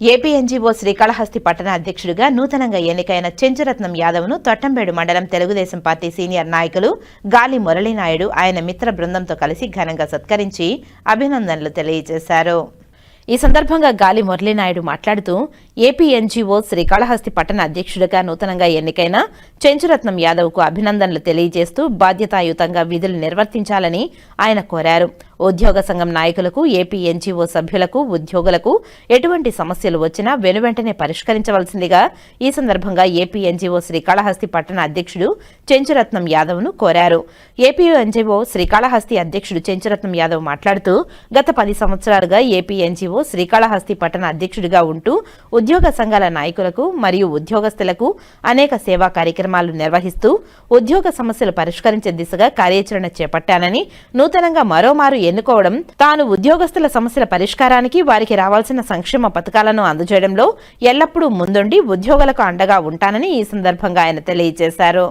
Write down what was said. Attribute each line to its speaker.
Speaker 1: APNGO Srikalahasti పట్టణ అధ్యక్షుడిగా నూతనంగా ఎన్నికైన చెంచురత్నం యాదవ్ను తొట్టంబేడు మండలం తెలుగుదేశం పార్టీ సీనియర్ నాయకులు గాలి మురళీనాయుడు ఆయన మిత్ర బృందంతో కలిసి ఘనంగా సత్కరించి అభినందనలు తెలియజేశారు. ఈ సందర్భంగా గాలి మురళీనాయుడు మాట్లాడుతూ ఏపీ ఎన్జీఓ శ్రీకాళహస్తి పట్టణ అధ్యక్షుడిగా నూతనంగా ఎన్నికైన చెంచురత్నం యాదవ్కు అభినందనలు తెలియజేస్తూ బాధ్యతాయుతంగా విధులు నిర్వర్తించాలని ఆయన కోరారు. ఉద్యోగ సంఘం నాయకులకు ఏపీ ఎన్జీఓ సభ్యులకు ఉద్యోగులకు ఎటువంటి సమస్యలు వచ్చినా వెనువెంటనే పరిష్కరించవలసిందిగా ఈ సందర్భంగా ఏపీ ఎన్జీఓ శ్రీకాళహస్తి పట్టణ అధ్యక్షుడు చెంచురత్నం యాదవ్ను కోరారు. ఏపీ ఎన్జీఓ శ్రీకాళహస్తి అధ్యక్షుడు చెంచురత్నం యాదవ్ మాట్లాడుతూ గత పది సంవత్సరాలుగా ఏపీ ఎన్జీఓ శ్రీకాళహస్తి పట్టణ అధ్యక్షుడిగా ఉంటూ ఉద్యోగ సంఘాల నాయకులకు మరియు ఉద్యోగస్తులకు అనేక సేవా కార్యక్రమాలు నిర్వహిస్తూ ఉద్యోగ సమస్యలు పరిష్కరించే దిశగా కార్యాచరణ చేపట్టానని నూతనంగా మరోమారు ఎన్నుకోవడం తాను ఉద్యోగస్తుల సమస్యల పరిష్కారానికి వారికి రావాల్సిన సంక్షేమ పథకాలను అందజేయడంలో ఎల్లప్పుడూ ముందుండి ఉద్యోగులకు అండగా ఉంటానని ఈ సందర్భంగా ఆయన తెలియజేశారు.